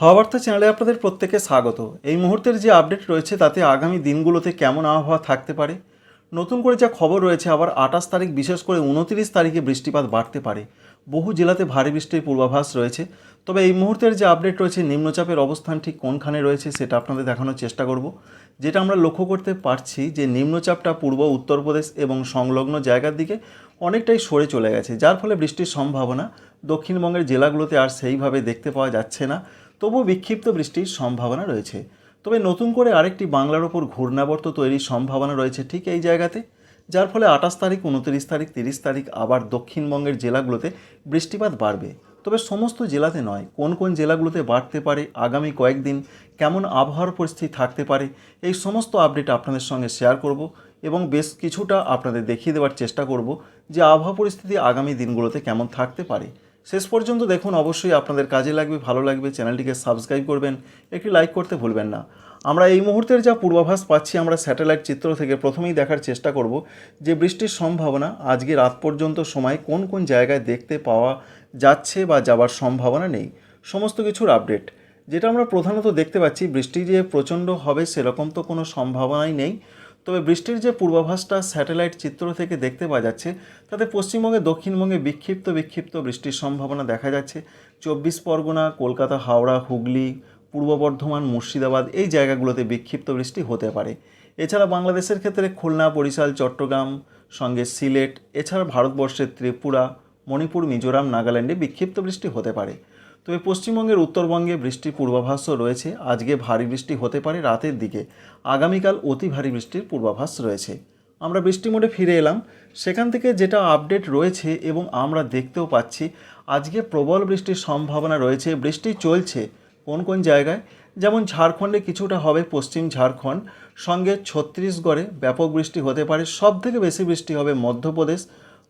হাওয়াবার্তা চ্যানেলে আপনাদের প্রত্যেকে স্বাগত। এই মুহূর্তের যে আপডেট রয়েছে, তাতে আগামী দিনগুলোতে কেমন আবহাওয়া থাকতে পারে? নতুন করে যা খবর রয়েছে, আবার আঠাশ তারিখ, বিশেষ করে উনতিরিশ তারিখে বৃষ্টিপাত বাড়তে পারে। বহু জেলাতে ভারী বৃষ্টির পূর্বাভাস রয়েছে। তবে এই মুহূর্তের যে আপডেট রয়েছে, নিম্নচাপের অবস্থান ঠিক কোনখানে রয়েছে, সেটা আপনাদের দেখানোর চেষ্টা করব। যেটা আমরা লক্ষ্য করতে পারছি যে, নিম্নচাপটা পূর্ব, উত্তরপ্রদেশ এবং সংলগ্ন জায়গার দিকে অনেকটাই সরে চলে গেছে, যার ফলে বৃষ্টির সম্ভাবনা দক্ষিণবঙ্গের জেলাগুলোতে আর সেইভাবে দেখতে পাওয়া যাচ্ছে না। তবুও বিক্ষিপ্ত বৃষ্টির সম্ভাবনা রয়েছে। তবে নতুন করে আরেকটি বাংলার ওপর ঘূর্ণাবর্ত তৈরির সম্ভাবনা রয়েছে ঠিক এই জায়গাতে, যার ফলে আঠাশ তারিখ, উনত্রিশ তারিখ, তিরিশ তারিখ, আবার দক্ষিণবঙ্গের জেলাগুলোতে বৃষ্টিপাত বাড়বে। তবে সমস্ত জেলাতে নয়, কোন কোন জেলাগুলোতে বাড়তে পারে, আগামী কয়েকদিন কেমন আবহাওয়ার পরিস্থিতি থাকতে পারে, এই সমস্ত আপডেট আপনাদের সঙ্গে শেয়ার করব এবং বেশ কিছুটা আপনাদের দেখিয়ে দেওয়ার চেষ্টা করব যে আবহাওয়া পরিস্থিতি আগামী দিনগুলোতে কেমন থাকতে পারে। শেষ পর্যন্ত দেখুন, অবশ্যই আপনাদের কাজে লাগবে, ভালো লাগবে, চ্যানেলটিকে সাবস্ক্রাইব করবেন, একটি লাইক করতে ভুলবেন না। আমরা এই মুহূর্তের যা পূর্বাভাস পাচ্ছি, আমরা স্যাটেলাইট চিত্র থেকে প্রথমেই দেখার চেষ্টা করব যে বৃষ্টির সম্ভাবনা আজকে রাত পর্যন্ত সময় কোন কোন জায়গায় দেখতে পাওয়া যাচ্ছে বা যাবার সম্ভাবনা নেই। সমস্ত কিছুর আপডেট। যেটা আমরা প্রধানত দেখতে পাচ্ছি, বৃষ্টি যে প্রচণ্ড হবে, সেরকম তো কোনো সম্ভাবনাই নেই। তবে বৃষ্টির যে পূর্বাভাসটা স্যাটেলাইট চিত্র থেকে দেখতে পাওয়া যাচ্ছে, তাতে পশ্চিমবঙ্গে, দক্ষিণবঙ্গে বিক্ষিপ্ত বিক্ষিপ্ত বৃষ্টির সম্ভাবনা দেখা যাচ্ছে। চব্বিশ পরগনা, কলকাতা, হাওড়া, হুগলি, পূর্ব বর্ধমান, মুর্শিদাবাদ এই জায়গাগুলোতে বিক্ষিপ্ত বৃষ্টি হতে পারে। এছাড়া বাংলাদেশের ক্ষেত্রে খুলনা, বরিশাল, চট্টগ্রাম, সঙ্গে সিলেট, এছাড়া ভারতবর্ষের ত্রিপুরা, মণিপুর, মিজোরাম, নাগাল্যান্ডে বিক্ষিপ্ত বৃষ্টি হতে পারে। তবে পশ্চিমবঙ্গের উত্তরবঙ্গে বৃষ্টির পূর্বাভাসও রয়েছে। আজকে ভারী বৃষ্টি হতে পারে রাতের দিকে। আগামীকাল অতি ভারী বৃষ্টির পূর্বাভাস রয়েছে। আমরা বৃষ্টি মোডে ফিরে এলাম। সেখান থেকে যেটা আপডেট রয়েছে এবং আমরা দেখতেও পাচ্ছি, আজকে প্রবল বৃষ্টির সম্ভাবনা রয়েছে। বৃষ্টি চলছে কোন কোন জায়গায়? যেমন ঝাড়খণ্ডে কিছুটা হবে পশ্চিম ঝাড়খণ্ড। সঙ্গে ছত্তিশগড়ে ব্যাপক বৃষ্টি হতে পারে। সব থেকে বেশি বৃষ্টি হবে মধ্যপ্রদেশ।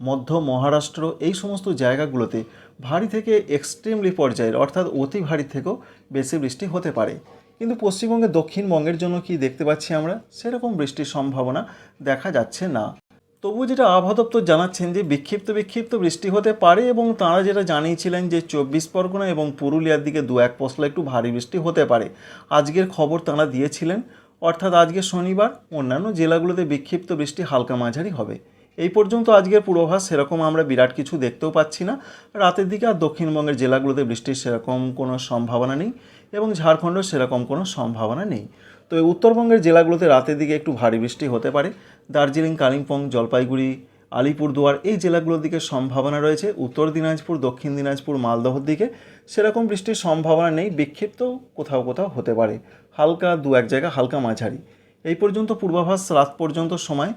মধ্য মহারাষ্ট্র এই সমস্ত জায়গাগুলোতে ভারী থেকে এক্সট্রিমলি পর্যায়ের, অর্থাৎ অতি ভারী থেকেও বেশি বৃষ্টি হতে পারে। কিন্তু পশ্চিমবঙ্গে দক্ষিণবঙ্গের জন্য কি দেখতে পাচ্ছি আমরা? সেরকম বৃষ্টির সম্ভাবনা দেখা যাচ্ছে না। তবু যেটা আবহাওয়া দপ্তর জানাচ্ছেন যে বিক্ষিপ্ত বিক্ষিপ্ত বৃষ্টি হতে পারে এবং তাঁরা যেটা জানিয়েছিলেন যে চব্বিশ পরগনা এবং পুরুলিয়ার দিকে দু এক পশলা একটু ভারী বৃষ্টি হতে পারে। আজকের খবর তাঁরা দিয়েছিলেন। অর্থাৎ আজকে শনিবার অন্যান্য জেলাগুলোতে বিক্ষিপ্ত বৃষ্টি হালকা মাঝারি হবে। এই পর্যন্ত আজকের পূর্বাভাস সেরকম আমরা বিরাট কিছু দেখতেও পাচ্ছি না। রাতের দিকে আর দক্ষিণবঙ্গের জেলাগুলোতে বৃষ্টির সেরকম কোনো সম্ভাবনা নেই এবং ঝাড়খণ্ডের সেরকম কোনো সম্ভাবনা নেই। তো এই উত্তরবঙ্গের জেলাগুলোতে রাতের দিকে একটু ভারী বৃষ্টি হতে পারে। দার্জিলিং, কালিম্পং, জলপাইগুড়ি, আলিপুরদুয়ার এই জেলাগুলোর দিকে সম্ভাবনা রয়েছে। উত্তর দিনাজপুর, দক্ষিণ দিনাজপুর, মালদহর দিকে সেরকম বৃষ্টির সম্ভাবনা নেই। বিক্ষিপ্ত কোথাও কোথাও হতে পারে। হালকা দু এক জায়গা হালকা মাঝারি। এই পর্যন্ত পূর্বাভাস রাত পর্যন্ত সময়।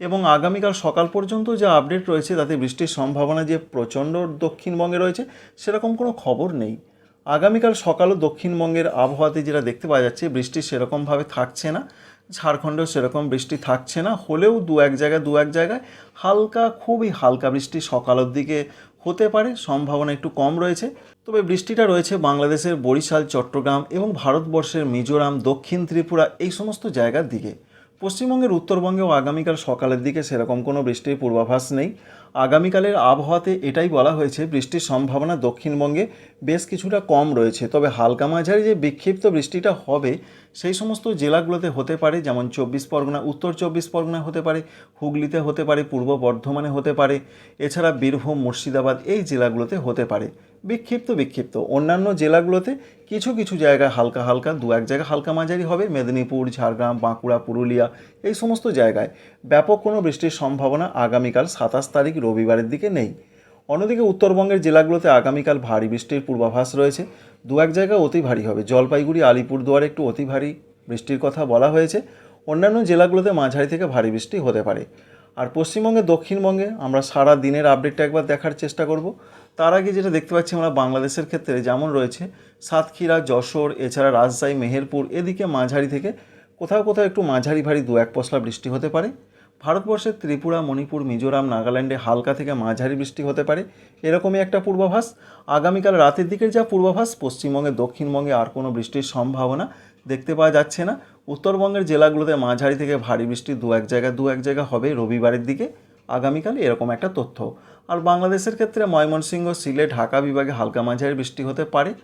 এবং আগামীকাল সকাল পর্যন্ত যে আপডেট রয়েছে, তাতে বৃষ্টির সম্ভাবনা যে প্রচণ্ড দক্ষিণবঙ্গে রয়েছে, সেরকম কোনো খবর নেই। আগামীকাল সকালও দক্ষিণবঙ্গের আবহাওয়াতে যেটা দেখতে পাওয়া যাচ্ছে, বৃষ্টি সেরকমভাবে থাকছে না। ঝাড়খণ্ডেও সেরকম বৃষ্টি থাকছে না। হলেও দু এক জায়গায়, দু এক জায়গায় হালকা, খুবই হালকা বৃষ্টি সকালের দিকে হতে পারে, সম্ভাবনা একটু কম রয়েছে। তবে বৃষ্টিটা রয়েছে বাংলাদেশের বরিশাল, চট্টগ্রাম এবং ভারতবর্ষের মিজোরাম, দক্ষিণ ত্রিপুরা এই সমস্ত জায়গার দিকে। পশ্চিমবঙ্গের উত্তরবঙ্গেও আগামীকাল সকালের দিকে সেরকম কোনো বৃষ্টির পূর্বাভাস নেই। আগামীকালের আবহাওয়াতে এটাই বলা হয়েছে, বৃষ্টির সম্ভাবনা দক্ষিণবঙ্গে বেশ কিছুটা কম রয়েছে। তবে হালকা মাঝারি যে বিক্ষিপ্ত বৃষ্টিটা হবে, সেই সমস্ত জেলাগুলোতে হতে পারে, যেমন চব্বিশ পরগনা, উত্তর চব্বিশ পরগনা হতে পারে, হুগলিতে হতে পারে, পূর্ব বর্ধমানে হতে পারে, এছাড়া বীরভূম, মুর্শিদাবাদ এই জেলাগুলোতে হতে পারে। বিক্ষিপ্ত বিক্ষিপ্ত। অন্যান্য জেলাগুলোতে কিছু কিছু জায়গায় হালকা হালকা, দু এক জায়গায় হালকা মাঝারি হবে, মেদিনীপুর, ঝাড়গ্রাম, বাঁকুড়া, পুরুলিয়া, এই সমস্ত জায়গায়। ব্যাপক কোনো বৃষ্টির সম্ভাবনা আগামীকাল সাতাশ তারিখ রবিবারের দিকে নেই। অন্যদিকে উত্তরবঙ্গের জেলাগুলোতে আগামীকাল ভারী বৃষ্টির পূর্বাভাস রয়েছে। দু এক জায়গায় অতি ভারী হবে। জলপাইগুড়ি, আলিপুরদুয়ারে একটু অতি ভারী বৃষ্টির কথা বলা হয়েছে। অন্যান্য জেলাগুলোতে মাঝারি থেকে ভারী বৃষ্টি হতে পারে। আর পশ্চিমবঙ্গে, দক্ষিণবঙ্গে আমরা সারা দিনের আপডেটটা একবার দেখার চেষ্টা করব। তার আগে যেটা দেখতে পাচ্ছি আমরা বাংলাদেশের ক্ষেত্রে যেমন রয়েছে, সাতক্ষীরা, যশোর, এছাড়া রাজশাহী, মেহেরপুর, এদিকে মাঝারি থেকে কোথাও কোথাও একটু মাঝারি ভারী দু এক পশলা বৃষ্টি হতে পারে। ভারতবর্ষের ত্রিপুরা, মণিপুর, মিজোরাম, নাগাল্যান্ডে হালকা থেকে মাঝারি বৃষ্টি হতে পারে। এরকমই একটা পূর্বাভাস। আগামীকাল রাতের দিকের যা পূর্বাভাস, পশ্চিমবঙ্গে, দক্ষিণবঙ্গে আর কোনো বৃষ্টির সম্ভাবনা দেখতে পাওয়া যাচ্ছে না। উত্তরবঙ্গের জেলাগুলোতে মাঝারি থেকে ভারী বৃষ্টি দু এক জায়গা দু এক জায়গা হবে রবিবারের দিকে। আগামীকাল এরকম একটা তথ্য। আর বাংলাদেশের ক্ষেত্রে ময়মনসিংহ, সিলেট, ঢাকা বিভাগে হালকা মাঝারি বৃষ্টি হতে পারে।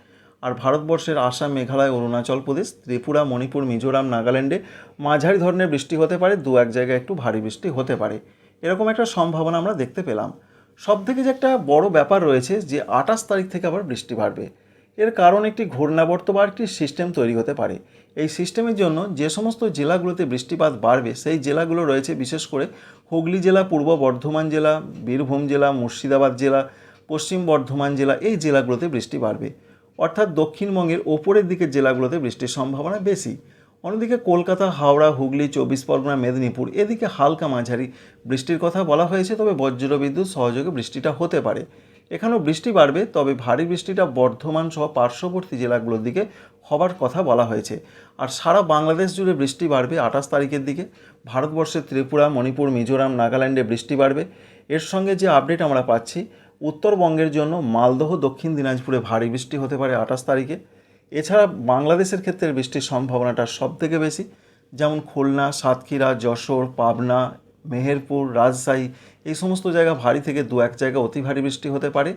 আর ভারতবর্ষের আসাম, মেঘালয়, অরুণাচল প্রদেশ, ত্রিপুরা, মণিপুর, মিজোরাম, নাগাল্যান্ডে মাঝারি ধরনের বৃষ্টি হতে পারে, দু এক জায়গায় একটু ভারী বৃষ্টি হতে পারে। এরকম একটা সম্ভাবনা আমরা দেখতে পেলাম। সব থেকে যে একটা বড় ব্যাপার রয়েছে যে, আঠাশ তারিখ থেকে আবার বৃষ্টি বাড়বে। এর কারণ একটি ঘূর্ণাবর্ত বা একটি সিস্টেম তৈরি হতে পারে। এই সিস্টেমের জন্য যে সমস্ত জেলাগুলোতে বৃষ্টিপাত বাড়বে, সেই জেলাগুলো রয়েছে বিশেষ করে হুগলি জেলা, পূর্ব বর্ধমান জেলা, বীরভূম জেলা, মুর্শিদাবাদ জেলা, পশ্চিম বর্ধমান জেলা, এই জেলাগুলোতে বৃষ্টি বাড়বে। অর্থাৎ দক্ষিণবঙ্গের ওপরের দিকের জেলাগুলোতে বৃষ্টির সম্ভাবনা বেশি। অন্যদিকে কলকাতা, হাওড়া, হুগলি, চব্বিশ পরগনা, মেদিনীপুর, এদিকে হালকা মাঝারি বৃষ্টির কথা বলা হয়েছে, তবে বজ্রবিদ্যুৎ সহযোগে বৃষ্টিটা হতে পারে। এখানেও বৃষ্টি বাড়বে, তবে ভারী বৃষ্টিটা বর্ধমান সহ পার্শ্ববর্তী জেলাগুলোর দিকে হবার কথা বলা হয়েছে। আর সারা বাংলাদেশ জুড়ে বৃষ্টি বাড়বে আঠাশ তারিখের দিকে। ভারতবর্ষের ত্রিপুরা, মণিপুর, মিজোরাম, নাগাল্যান্ডে বৃষ্টি বাড়বে। এর সঙ্গে যে আপডেট আমরা পাচ্ছি উত্তরবঙ্গের জন্য মালদহ, দক্ষিণ দিনাজপুরে ভারী বৃষ্টি হতে পারে আঠাশ তারিখে। এছাড়া বাংলাদেশের ক্ষেত্রে বৃষ্টির সম্ভাবনাটা সব থেকে বেশি, যেমন খুলনা, সাতক্ষীরা, যশোর, পাবনা, মেহেরপুর, রাজশাহী, এই সমস্ত জায়গা ভারী থেকে দু এক জায়গা অতি ভারী বৃষ্টি হতে পারে।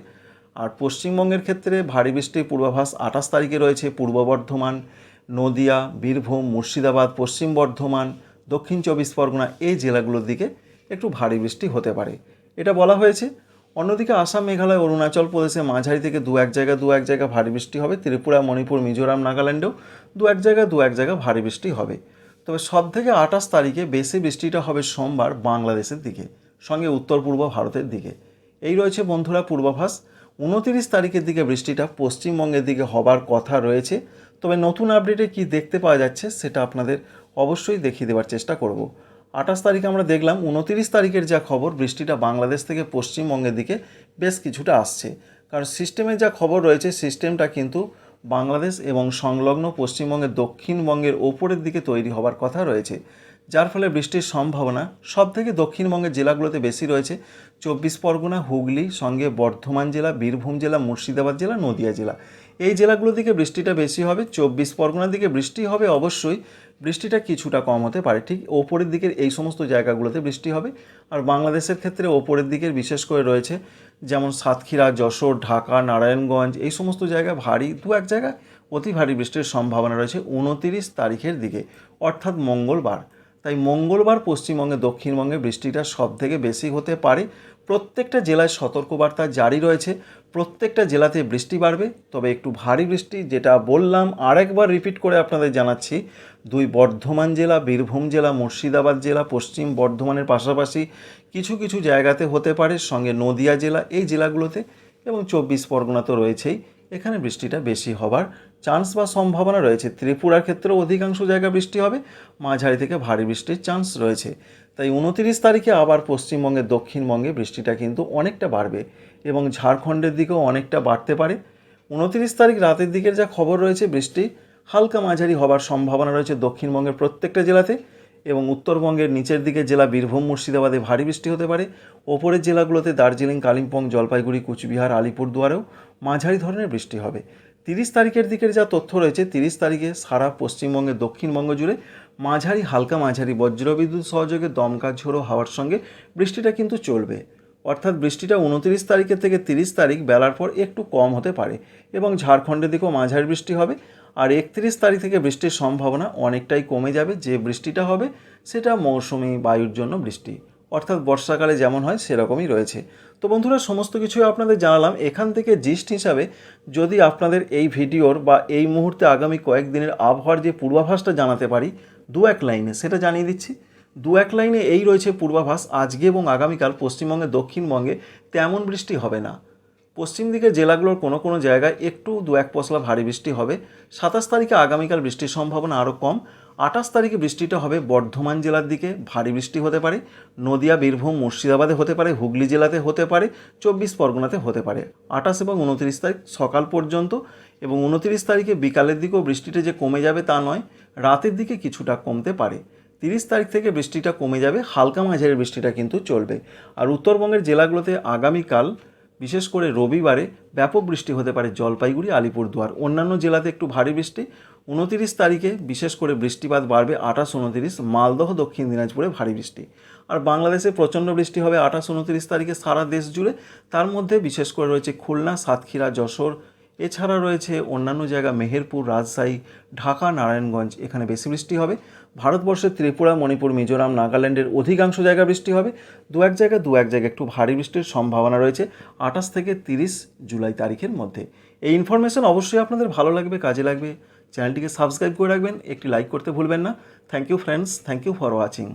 আর পশ্চিমবঙ্গের ক্ষেত্রে ভারী বৃষ্টির পূর্বাভাস আঠাশ তারিখে রয়েছে পূর্ব বর্ধমান, নদিয়া, বীরভূম, মুর্শিদাবাদ, পশ্চিম বর্ধমান, দক্ষিণ চব্বিশ পরগনা, এই জেলাগুলোর দিকে একটু ভারী বৃষ্টি হতে পারে। এটা বলা হয়েছে। অন্যদিকে আসাম, মেঘালয়, অরুণাচল প্রদেশে মাঝারি থেকে দু এক জায়গা দু এক জায়গা ভারী বৃষ্টি হবে। ত্রিপুরা, মণিপুর, মিজোরাম, নাগাল্যান্ডেও দু এক জায়গা দু এক জায়গা ভারী বৃষ্টি হবে। তবে সব থেকে আঠাশ তারিখে বেশি বৃষ্টিটা হবে সোমবার বাংলাদেশের দিকে, সঙ্গে উত্তর পূর্ব ভারতের দিকে। এই রয়েছে বন্ধুরা পূর্বাভাস। উনতিরিশ তারিখের দিকে বৃষ্টিটা পশ্চিমবঙ্গের দিকে হবার কথা রয়েছে। তবে নতুন আপডেটে কি দেখতে পাওয়া যাচ্ছে সেটা আপনাদের অবশ্যই দেখিয়ে দেওয়ার চেষ্টা করব। আঠাশ তারিখে আমরা দেখলাম উনতিরিশ তারিখের যা খবর, বৃষ্টিটা বাংলাদেশ থেকে পশ্চিমবঙ্গের দিকে বেশ কিছুটা আসছে। কারণ সিস্টেমের যা খবর রয়েছে, সিস্টেমটা কিন্তু বাংলাদেশ এবং সংলগ্ন পশ্চিমবঙ্গের দক্ষিণবঙ্গের ওপরের দিকে তৈরি হবার কথা রয়েছে। যার ফলে বৃষ্টির সম্ভাবনা সব থেকে দক্ষিণবঙ্গের জেলাগুলোতে বেশি রয়েছে। চব্বিশ পরগনা, হুগলি, সঙ্গে বর্ধমান জেলা, বীরভূম জেলা, মুর্শিদাবাদ জেলা, নদিয়া জেলা। এই জেলাগুলোর দিকে বৃষ্টিটা বেশি হবে। চব্বিশ পরগনার দিকে বৃষ্টি হবে অবশ্যই। বৃষ্টিটা কিছুটা কম হতে পারে, ঠিক ওপরের দিকের এই সমস্ত জায়গাগুলোতে বৃষ্টি হবে। আর বাংলাদেশের ক্ষেত্রে ওপরের দিকের বিশেষ করে রয়েছে, যেমন সাতক্ষীরা, যশোর, ঢাকা, নারায়ণগঞ্জ, এই সমস্ত জায়গা ভারী, দু এক জায়গায় অতি ভারী বৃষ্টির সম্ভাবনা রয়েছে উনতিরিশ তারিখের দিকে, অর্থাৎ মঙ্গলবার। তাই মঙ্গলবার পশ্চিমবঙ্গে, দক্ষিণবঙ্গে বৃষ্টিটা সব থেকে বেশি হতে পারে। প্রত্যেকটা জেলায় সতর্কবার্তা জারি রয়েছে, প্রত্যেকটা জেলাতে বৃষ্টি বাড়বে, তবে একটু ভারী বৃষ্টি, যেটা বললাম, আরেকবার রিপিট করে আপনাদের জানাচ্ছি দুই বর্ধমান জেলা, বীরভূম জেলা, মুর্শিদাবাদ জেলা, পশ্চিম বর্ধমানের পাশাপাশি কিছু কিছু জায়গাতে হতে পারে সঙ্গে নদিয়া জেলা, এই জেলাগুলোতে এবং চব্বিশ পরগনা তো রয়েছেই। এখানে বৃষ্টিটা বেশি হবার চান্স বা সম্ভাবনা রয়েছে। ত্রিপুরার ক্ষেত্রেও অধিকাংশ জায়গা বৃষ্টি হবে, মাঝারি থেকে ভারী বৃষ্টির চান্স রয়েছে। তাই উনতিরিশ তারিখে আবার পশ্চিমবঙ্গের দক্ষিণবঙ্গে বৃষ্টিটা কিন্তু অনেকটা বাড়বে এবং ঝাড়খণ্ডের দিকেও অনেকটা বাড়তে পারে। উনতিরিশ তারিখ রাতের দিকের যা খবর রয়েছে বৃষ্টি হালকা মাঝারি হবার সম্ভাবনা রয়েছে দক্ষিণবঙ্গের প্রত্যেকটা জেলাতে এবং উত্তরবঙ্গের নিচের দিকে জেলা বীরভূম, মুর্শিদাবাদে ভারী বৃষ্টি হতে পারে। ওপরের জেলাগুলোতে দার্জিলিং, কালিম্পং, জলপাইগুড়ি, কুচবিহার, আলিপুরদুয়ারেও মাঝারি ধরনের বৃষ্টি হবে। তিরিশ তারিখের দিকের যা তথ্য রয়েছে, তিরিশ তারিখে সারা পশ্চিমবঙ্গের দক্ষিণবঙ্গ জুড়ে মাঝারি, হালকা মাঝারি বজ্রবিদ্যুৎ সহযোগে দমকা ঝোড়ো হাওয়ার সঙ্গে বৃষ্টিটা কিন্তু চলবে। অর্থাৎ বৃষ্টিটা উনতিরিশ তারিখের থেকে তিরিশ তারিখ বেলার পর একটু কম হতে পারে এবং ঝাড়খণ্ডের দিকেও মাঝারি বৃষ্টি হবে। আর একত্রিশ তারিখ থেকে বৃষ্টির সম্ভাবনা অনেকটাই কমে যাবে, যে বৃষ্টিটা হবে সেটা মৌসুমি বায়ুর জন্য বৃষ্টি। অর্থাৎ বর্ষাকালে যেমন হয় সেরকমই রয়েছে। তো বন্ধুরা, সমস্ত কিছুই আপনাদের জানালাম। এখান থেকে জিস্ট হিসাবে যদি আপনাদের এই ভিডিওর বা এই মুহূর্তে আগামী কয়েকদিনের আবহাওয়ার যে পূর্বাভাসটা জানাতে পারি, দু এক লাইনে সেটা জানিয়ে দিচ্ছি। দু এক লাইনে এই রয়েছে পূর্বাভাস, আজকে এবং আগামীকাল পশ্চিমবঙ্গে, দক্ষিণবঙ্গে তেমন বৃষ্টি হবে না। পশ্চিম দিকের জেলাগুলোর কোনো কোনো জায়গায় একটু দু এক পশলা ভারী বৃষ্টি হবে। সাতাশ তারিখে আগামীকাল বৃষ্টির সম্ভাবনা আরও কম। আঠাশ তারিখে বৃষ্টিটা হবে বর্ধমান জেলার দিকে, ভারী বৃষ্টি হতে পারে। নদিয়া, বীরভূম, মুর্শিদাবাদে হতে পারে, হুগলি জেলাতে হতে পারে, চব্বিশ পরগনাতে হতে পারে। আঠাশ এবং উনত্রিশ তারিখ সকাল পর্যন্ত এবং উনত্রিশ তারিখে বিকালের দিকেও বৃষ্টিটা যে কমে যাবে তা নয়, রাতের দিকে কিছুটা কমতে পারে। তিরিশ তারিখ থেকে বৃষ্টিটা কমে যাবে, হালকা মাঝারি বৃষ্টিটা কিন্তু চলবে। আর উত্তরবঙ্গের জেলাগুলোতে আগামীকাল বিশেষ করে রবিবারে ব্যাপক বৃষ্টি হতে পারে জলপাইগুড়ি, আলিপুরদুয়ার। অন্যান্য জেলাতে একটু ভারী বৃষ্টি। উনতিরিশ তারিখে বিশেষ করে বৃষ্টিপাত বাড়বে আঠাশ উনতিরিশ। মালদহ, দক্ষিণ দিনাজপুরে ভারী বৃষ্টি। আর বাংলাদেশে প্রচণ্ড বৃষ্টি হবে আঠাশ উনতিরিশ তারিখে সারা দেশ জুড়ে। তার মধ্যে বিশেষ করে রয়েছে খুলনা, সাতক্ষীরা, যশোর এছাড়া রয়েছে অন্যান্য জায়গা, মেহেরপুর, রাজশাহী, ঢাকা, নারায়ণগঞ্জ। এখানে বেশি বৃষ্টি হবে। ভারতবর্ষের ত্রিপুরা, মণিপুর, মিজোরাম, নাগাল্যান্ডের অধিকাংশ জায়গা বৃষ্টি হবে। দু এক জায়গায়, দু এক জায়গায় একটু ভারী বৃষ্টির সম্ভাবনা রয়েছে আঠাশ থেকে তিরিশ জুলাই তারিখের মধ্যে। এই ইনফরমেশন অবশ্যই আপনাদের ভালো লাগবে, কাজে লাগবে। চ্যানেলটিকে সাবস্ক্রাইব করে রাখবেন। একটি লাইক করতে ভুলবেন না। Thank you friends thank you for watching